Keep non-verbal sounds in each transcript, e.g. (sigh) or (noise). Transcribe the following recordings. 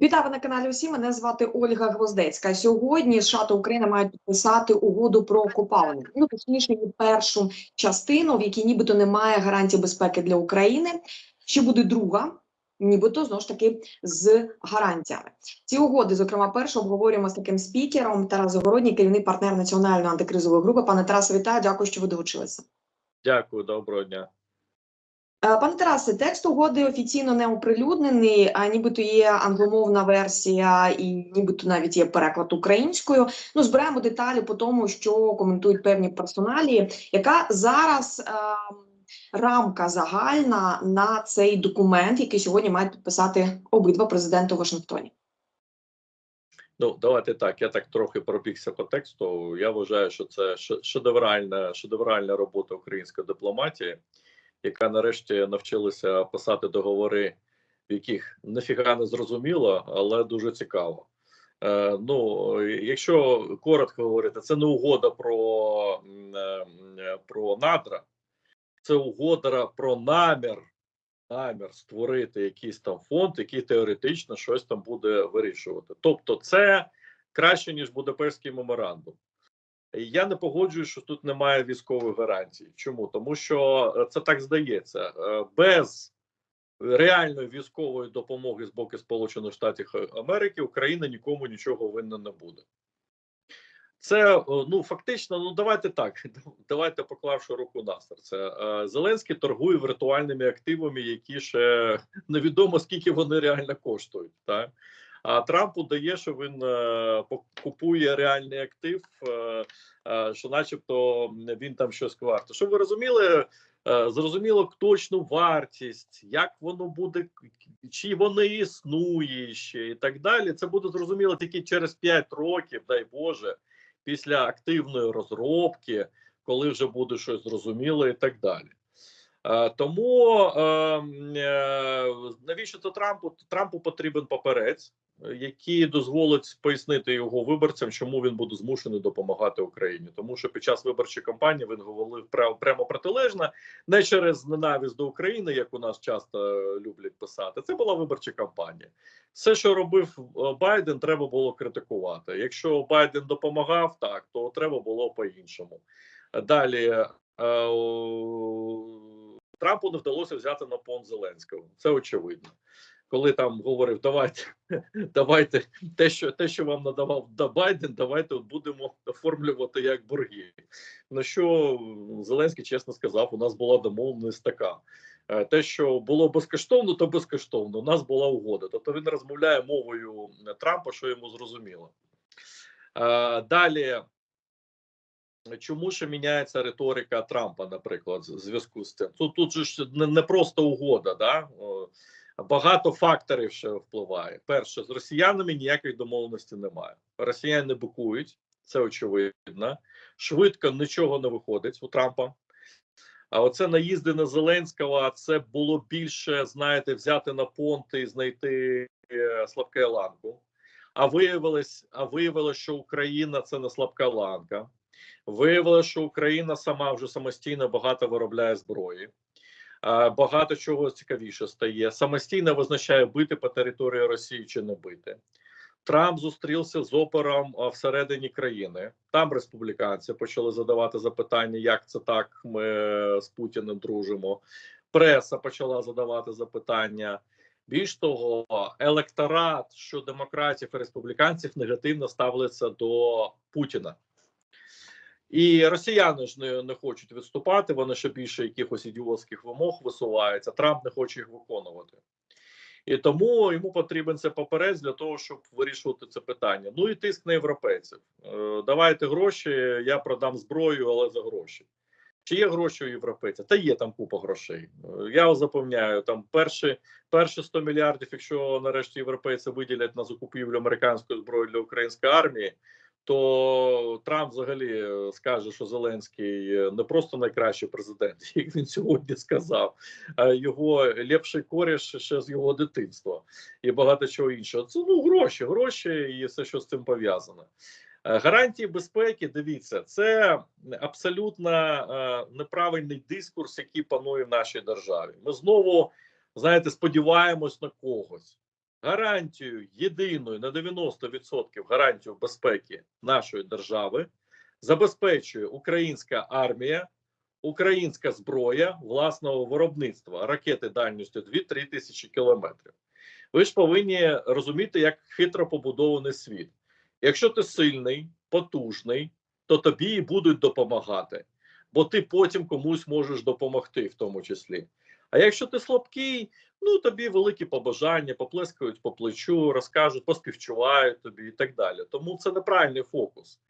Вітаю на каналі. Усі мене звати Ольга Гвоздецька. Сьогодні США та Україна мають підписати угоду про копалення. Ну точніше, першу частину, в якій нібито немає гарантій безпеки для України. Ще буде друга, нібито знову ж таки з гарантіями. Ці угоди, зокрема, першу обговорюємо з таким спікером Тарас Загородній, керівний партнер національної антикризової групи. Пане Тарасе, вітаю. Дякую, що ви долучилися. Дякую, доброго дня. Е, Пане Тарасе, текст угоди офіційно не оприлюднений, а нібито є англомовна версія, і нібито навіть є переклад українською. Ну, збираємо деталі по тому, що коментують певні персоналі. Яка зараз е, рамка загальна на цей документ, який сьогодні мають підписати обидва президенти у Вашингтоні? Ну, давайте так. Я так трохи пробігся по тексту. Я вважаю, що це шедевральна, шедевральна робота української дипломатії, яка нарешті навчилася писати договори, в яких нафіга не зрозуміло, але дуже цікаво. Е, ну, якщо коротко говорити, це не угода про, м, е, про надра, це угода про намір намір створити якийсь там фонд, який теоретично щось там буде вирішувати. Тобто, це краще ніж Будапештський меморандум. Я не погоджуюсь, що тут немає військових гарантій. Чому? Тому що е, це так здається, Е, без реальної військової допомоги з боку Сполучених Штатів Америки Україна нікому нічого винна не буде. Це е, ну фактично, ну давайте так. (laughs) Давайте поклавши руку на серце. Е, Зеленський торгує віртуальними активами, які ще (laughs) невідомо скільки вони реально коштують. Так? А Трамп удає, що він е, купує реальний актив, е, е, що, начебто, він там щось варто. Щоб ви розуміли, зрозуміло точну вартість, як воно буде, чи воно існує ще і так далі. Це буде зрозуміло тільки через 5 років, дай Боже після активної розробки, коли вже буде щось зрозуміло і так далі. Е, тому е, е, навіщо це Трампу? Трампу потрібен паперець, який дозволить пояснити його виборцям, чому він буде змушений допомагати Україні. Тому що під час виборчої кампанії він говорив прямо, протилежно, не через ненависть до України, як у нас часто люблять писати. Це була виборча кампанія. Все, що робив Байден, треба було критикувати. Якщо Байден допомагав, так то треба було по-іншому. Далі е, о, Трампу не вдалося взяти на понт Зеленського. Це очевидно. Коли там говорив, давайте, (laughs) давайте те, що те, що вам надавав да Байден, давайте будемо оформлювати як борги. На що Зеленський чесно сказав, у нас була домовленість така. Е, Те, що було безкоштовно, то безкоштовно. У нас була угода. Тобто він розмовляє мовою Трампа, що йому зрозуміло. Е, Далі, чому ще міняється риторика Трампа, наприклад, в зв'язку з цим? Тут тут же ж не, просто угода, да? Багато факторів ще впливає. Перше, з росіянами ніяких домовленостей немає. Росіяни бикують, це очевидно. Швидко нічого не виходить у Трампа. А оце наїзди на Зеленського, це було більше, знаєте, взяти на понти і знайти е, слабке ланку. А виявилось, а виявилось, що Україна це не слабка ланка. Виявилось, що Україна сама вже самостійно багато виробляє зброї. Багато чого цікавіше стає. Самостійно визначає бити по території Росії чи не бити. Трамп зустрівся з опером а, всередині країни. Там республіканці почали задавати запитання, як це так. Ми е, з Путіним дружимо. Преса почала задавати запитання. Більш того, електорат, що демократів і республіканців негативно ставляться до Путіна. І росіяни ж не, не хочуть відступати. Вони ще більше якихось ідіотських вимог висуваються. Трамп не хоче їх виконувати. І тому йому потрібен це паперець для того, щоб вирішувати це питання. Ну і тиск на європейців. Е, давайте гроші, я продам зброю, але за гроші. Чи є гроші у європейців? Та є там купа грошей. Е, Я запевняю, там перші, перші 100 мільярдів, якщо нарешті європейці виділять на закупівлю американської зброї для української армії, то Трамп взагалі е, скаже, що Зеленський е, не просто найкращий президент, (laughs) як він сьогодні сказав, а його ліпший коріш ще з його дитинства і багато чого іншого. Це ну гроші, гроші і все, що з цим пов'язано. Е, Гарантії безпеки, дивіться, це абсолютно неправильний дискурс, який панує в нашій державі. Ми знову знаєте, сподіваємось на когось. Гарантію єдиною на 90% гарантію безпеки нашої держави забезпечує українська армія, українська зброя власного виробництва, ракети дальністю 2-3 тисячі кілометрів. Ви ж повинні розуміти, як хитро побудований світ. Якщо ти сильний, потужний, то тобі і будуть допомагати, бо ти потім комусь можеш допомогти, в тому числі. А якщо ти слабкий, ну тобі великі побажання, поплескають по плечу, розкажуть, поспівчувають тобі і так далі. Тому це неправильний фокус.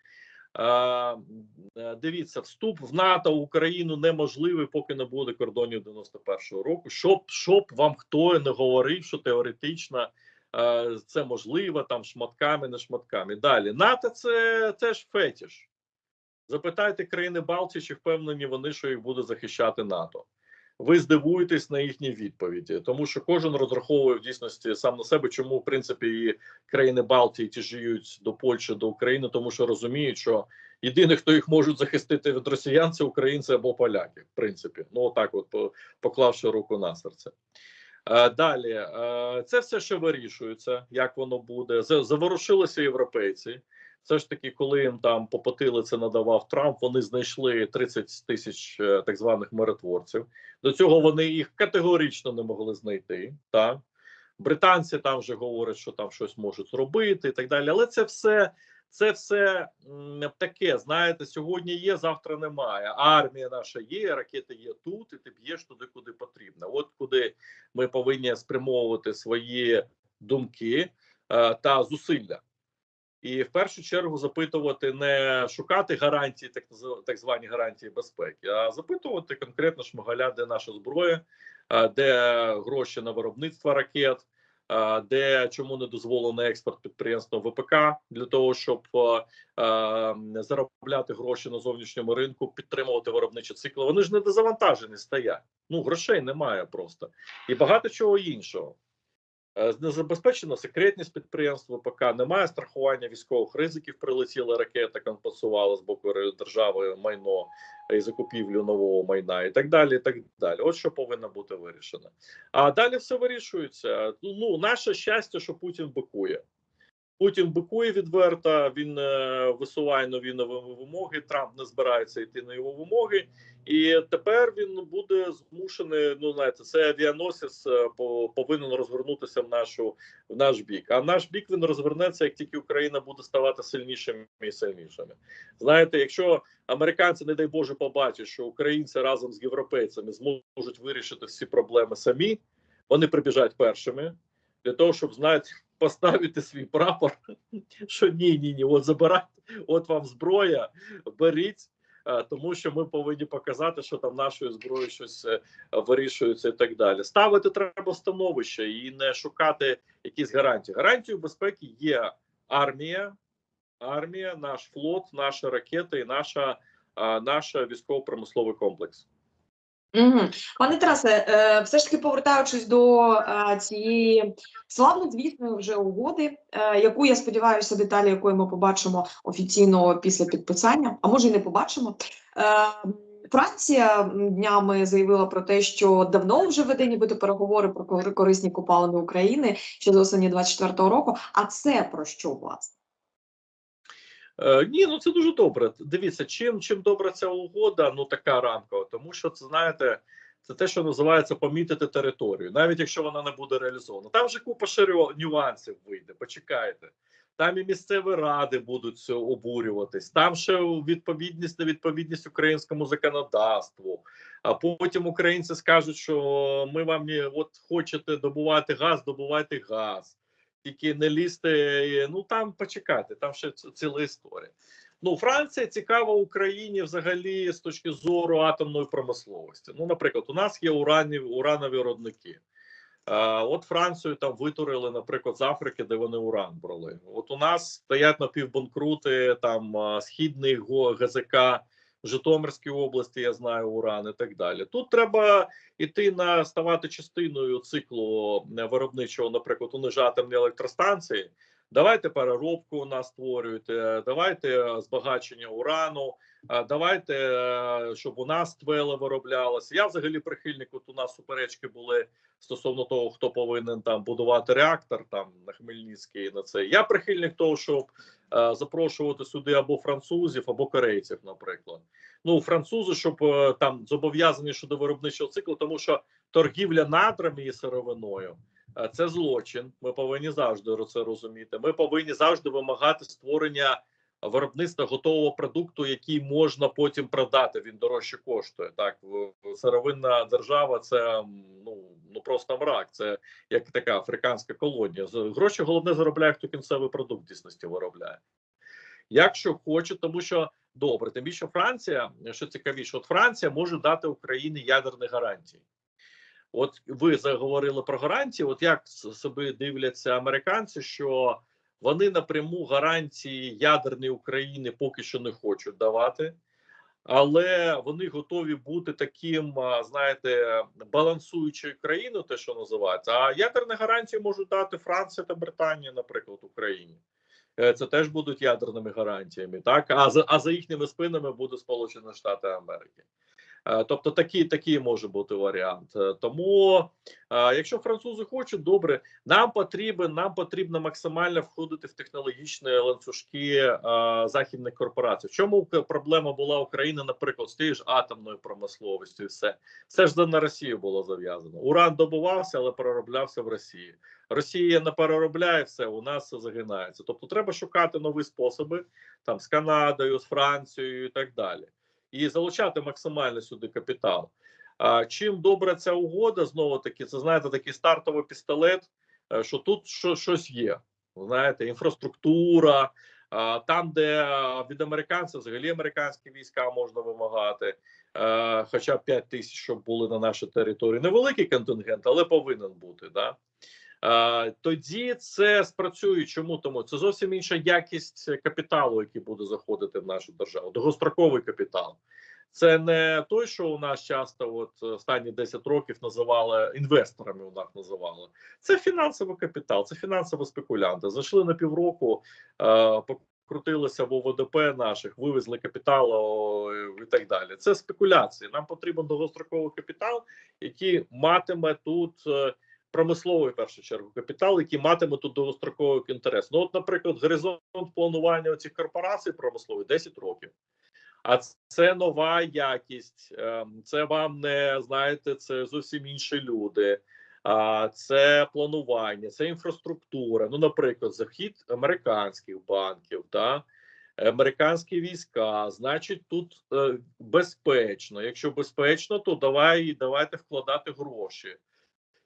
Е, дивіться, вступ в НАТО в Україну неможливий, поки не буде кордонів 91-го року. Щоб щоб вам хто не говорив, що теоретично е, це можливо, там шматками, не шматками. Далі НАТО це теж фетіш. Запитайте країни Балтії, чи впевнені вони, що їх буде захищати НАТО. Ви здивуєтесь на їхні відповіді, тому що кожен розраховує в дійсності сам на себе, чому в принципі і країни Балтії тяжіють до Польщі, до України, тому що розуміють, що єдине, хто їх можуть захистити від росіян, це українці або поляки. В принципі, ну отак, от поклавши руку на серце. Е, Далі е, це все ще вирішується, як воно буде. За- Заворушилися європейці. Все ж таки, коли їм там це надавав Трамп, вони знайшли 30 тисяч е, так званих миротворців. До цього вони їх категорично не могли знайти. Так британці там вже говорять, що там щось можуть зробити і так далі. Але це все. Це все таке, знаєте, сьогодні є, завтра немає. Армія наша є, ракети є тут, і ти б'єш туди, куди потрібно. От куди ми повинні спрямовувати свої думки е, та зусилля. І в першу чергу запитувати не шукати гарантії, так так звані гарантії безпеки, а запитувати конкретно шмагаля, де наша зброя, де гроші на виробництво ракет, де чому не дозволено експорт підприємства ВПК для того, щоб заробляти гроші на зовнішньому ринку, підтримувати виробничі цикли. Вони ж не дозавантажені стоять. Ну грошей немає просто і багато чого іншого. Е, Не забезпечено секретність підприємства. ПК, немає страхування військових ризиків. Прилетіла ракета, компенсувала з боку держави майно і закупівлю нового майна, і так далі. І так далі. От що повинно бути вирішено. А далі все вирішується. Ну, Ну, наше щастя, що Путін бикує. Путін бикує відверто. Він е, висуває нові нові вимоги. Трамп не збирається йти на його вимоги, і тепер він буде змушений. Ну знаєте, це авіаносець е, по- повинен розвернутися в нашу в наш бік. А в наш бік він розвернеться, як тільки Україна буде ставати сильнішими і сильнішими. Знаєте, якщо американці, не дай Боже, побачать, що українці разом з європейцями зможуть вирішити всі проблеми самі, вони прибіжать першими для того, щоб знаєте, поставити свій прапор, (laughs) що ні, ні, ні, от забирайте, от вам зброя, беріть. е, Тому що ми повинні показати, що там нашою зброєю щось е, вирішується і так далі. Ставити треба становище і не шукати якісь гарантії. Гарантією безпеки є армія, армія, наш флот, наші ракети і наша, а, наш військово-промисловий комплекс. Угу. Пане Тарасе, е, все ж таки повертаючись до е, цієї славнозвісної вже угоди, е, яку я сподіваюся, деталі якої ми побачимо офіційно після підписання, а може й не побачимо. Франція днями заявила про те, що давно вже веде нібито переговори про кор- корисні копалини України ще з осені 24-го року. А це про що власне? Е, ні, ну це дуже добре. Дивіться, чим чим добра ця угода, ну така рамкова, тому що це знаєте, це те, що називається помітити територію, навіть якщо вона не буде реалізована. Там вже купа рю- нюансів вийде. Почекайте. Там і місцеві ради будуть обурюватись. Там ще відповідність невідповідність українському законодавству. А потім українці скажуть, що ми вам не от хочете добувати газ, добувайте газ тільки не лізти. Ну там почекати, там ще ціла історія. Ну, Франція цікава Україні взагалі з точки зору атомної промисловості. Ну, наприклад, у нас є уранні, уранові родники. А, от Францію там витурили, наприклад, з Африки, де вони уран брали. От у нас стоять напівбанкрути, там східний ГЗК, Житомирській області, я знаю, уран і так далі. Тут треба іти на ставати частиною циклу е, виробничого, наприклад, у них же атомні електростанції. Давайте переробку у нас створюйте, давайте збагачення урану, а, давайте, е, щоб у нас твели вироблялося. Я взагалі прихильник. От у нас суперечки були стосовно того, хто повинен там будувати реактор там на Хмельницький. На це я прихильник того, щоб е, запрошувати сюди або французів, або корейців, наприклад. Ну французи, щоб е, там зобов'язані щодо виробничого циклу, тому що торгівля надрами і сировиною. е, Це злочин. Ми повинні завжди це розуміти. Ми повинні завжди вимагати створення виробництва готового продукту, який можна потім продати. Він дорожче коштує. Так сировинна держава це ну ну просто мрак. Це як така африканська колонія. Гроші головне заробляє, хто кінцевий продукт в дійсності виробляє. Якщо хоче, тому що добре, тим більше Франція, що цікавіше, от Франція може дати Україні ядерні гарантії. От ви заговорили про гарантії. От як собі дивляться американці, що вони напряму гарантії ядерної України поки що не хочуть давати, але вони готові бути таким, знаєте, балансуючою країною, те, що називається. А ядерні гарантії можуть дати Франція та Британія, наприклад, Україні. Е, Це теж будуть ядерними гарантіями, так а за а за їхніми спинами буде Сполучені Штати Америки. Е, Тобто такий такий може бути варіант. Е, Тому, е, якщо французи хочуть, добре, нам потрібен, нам потрібно максимально входити в технологічні ланцюжки західних корпорацій. В чому проблема була України, наприклад, з тією ж атомною промисловістю, і все все ж на Росію було зав'язано. Уран добувався, але перероблявся в Росії. Росія не переробляє все, у нас все загинається. Тобто, треба шукати нові способи там з Канадою, з Францією і так далі і залучати максимально сюди капітал. А чим добра ця угода, знову таки, це знаєте, такий стартовий пістолет, е, що тут щось є. Знаєте, інфраструктура, там, де від американців взагалі американські війська можна вимагати, е, хоча б 5 тисяч, щоб були на нашій території. Невеликий контингент, але повинен бути. Да? Е, Тоді це спрацює. Чому тому це зовсім інша якість капіталу, який буде заходити в нашу державу. Довгостроковий капітал. Це не той, що у нас часто, от останні 10 років називали інвесторами. У нас називали це фінансовий капітал, це фінансові спекулянти. Зайшли на півроку, е, покрутилися в ОВДП наших, вивезли капітал і так далі. Це спекуляції. Нам потрібен довгостроковий капітал, який матиме тут. е, Промисловий в першу чергу капітал, який матиме тут довгостроковий інтерес. Ну, от, наприклад, горизонт планування цих корпорацій промислових 10 років. А це нова якість. ем, Це вам не знаєте, це зовсім інші люди. Це планування, це інфраструктура. Ну, наприклад, захід американських банків, та американські війська. Значить, тут е, безпечно. Якщо безпечно, то давай давайте вкладати гроші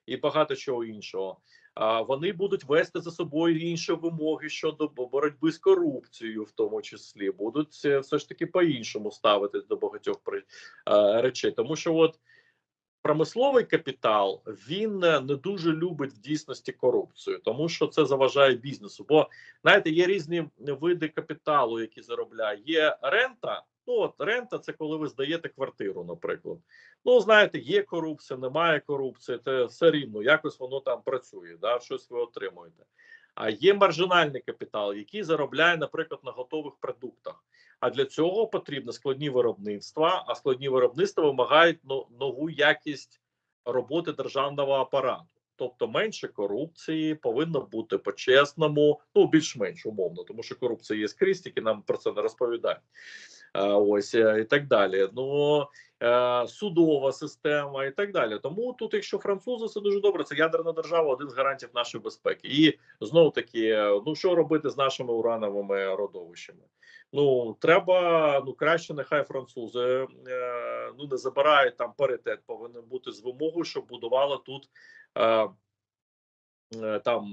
і багато чого іншого. А вони будуть вести за собою інші вимоги щодо боротьби з корупцією, в тому числі, будуть все ж таки по-іншому ставитись до багатьох речей, тому що от промисловий капітал він е, не дуже любить в дійсності корупцію, тому що це заважає бізнесу. Бо знаєте, є різні види капіталу, які заробляє. Є рента. Ну от рента це коли ви здаєте квартиру, наприклад. Ну, знаєте, є корупція, немає корупції, це все рівно, якось воно там працює, да, щось ви отримуєте. А є маржинальний капітал, який заробляє, наприклад, на готових продуктах. А для цього потрібно складні виробництва, а складні виробництва вимагають ну, нову якість роботи державного апарату. Тобто менше корупції повинно бути по-чесному, ну більш-менш умовно, тому що корупція є скрізь, тільки нам про це не розповідають. Ось е, і так далі. Ну е, судова система і так далі. Тому тут, якщо французи, це дуже добре. Це ядерна держава, один з гарантів нашої безпеки. І знову таки, е, ну що робити з нашими урановими родовищами? Ну треба ну краще, нехай французи ну не забирають там паритет, повинен бути з вимогою, щоб будували тут. Там,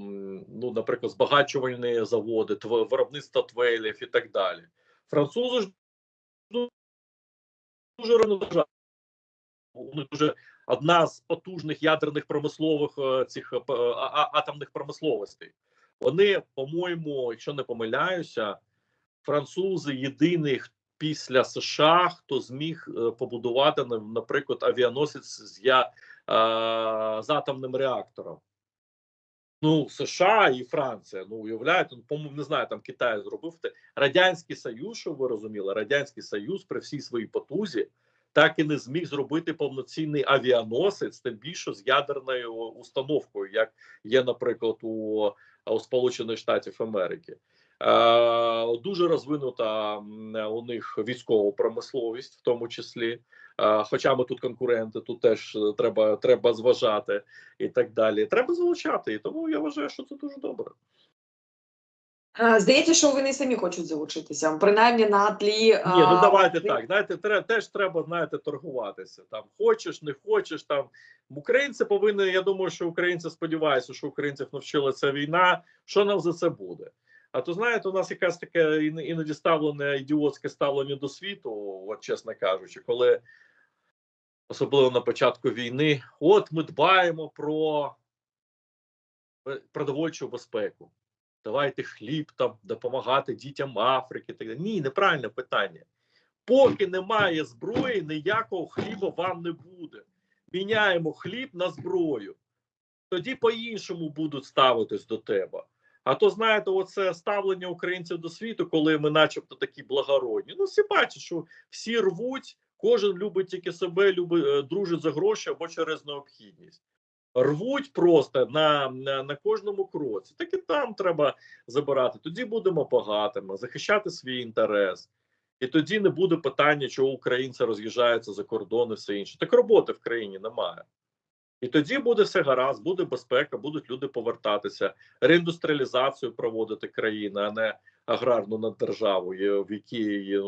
ну, наприклад, збагачувальні заводи, виробництво твелів і так далі. Французи ж дуже держава. Них дуже одна з потужних ядерних промислових е, цих е, а- атомних промисловостей. Вони, по-моєму, якщо не помиляюся, французи єдиний х- після США, хто зміг е, побудувати, наприклад, авіаносець з я е, з атомним реактором. Ну, США і Франція. Ну, уявляєте, ну, по-моєму, не знаю, там Китай зробив те. Радянський Союз, що ви розуміли, Радянський Союз при всій своїй потузі так і не зміг зробити повноцінний авіаносець, тим більше з ядерною установкою, як є, наприклад, у, у Сполучених Штатів Америки. Е, дуже розвинута у них військова промисловість, в тому числі. Е, хоча ми тут конкуренти, тут теж е, треба, треба зважати і так далі. Треба залучати. І тому я вважаю, що це дуже добре. Здається, що вони самі хочуть залучитися, принаймні на тлі. Ні, ну а, давайте так. Знаєте, треба теж треба знаєте, торгуватися. Там хочеш, не хочеш. Там українці повинні. Я думаю, що українці сподіваюся, що українців навчила ця війна. Що нам за це буде? А то знаєте, у нас якась таке іноді ставлене ідіотське ставлення до світу, от чесно кажучи, коли особливо на початку війни, от ми дбаємо про е, продовольчу безпеку. Давайте хліб там допомагати дітям Африки. Так далі. Ні, неправильне питання. Поки немає зброї, ніякого хліба вам не буде. Міняємо хліб на зброю. Тоді по-іншому будуть ставитись до тебе. А то знаєте, оце ставлення українців до світу, коли ми, начебто, такі благородні. Ну, всі бачать, що всі рвуть, кожен любить тільки себе, любить, е, дружить за гроші або через необхідність. Рвуть просто на, на, на кожному кроці. Так і там треба забирати. Тоді будемо багатими, захищати свій інтерес. І тоді не буде питання, чого українці роз'їжджаються за кордон і все інше. Так роботи в країні немає. І тоді буде все гаразд, буде безпека, будуть люди повертатися, реіндустріалізацію проводити країни, а не аграрну наддержаву, в якій е,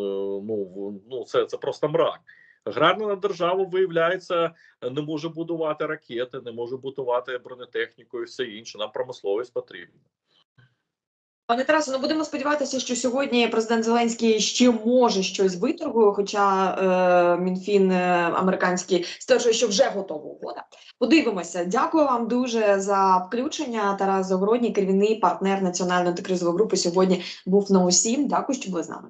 ну, ну це, це просто мрак. Аграрна держава виявляється, не може будувати ракети, не може будувати бронетехніку і все інше. Нам промисловість потрібна. Пане Тарасе, ну будемо сподіватися, що сьогодні президент Зеленський ще може щось виторгує, хоча е, Мінфін е, американський стверджує, що вже готова угода. Подивимося. Дякую вам дуже за включення. Тарас Загородній, керівний партнер національної антикризової групи, сьогодні був на усім. Дякую, що були з нами.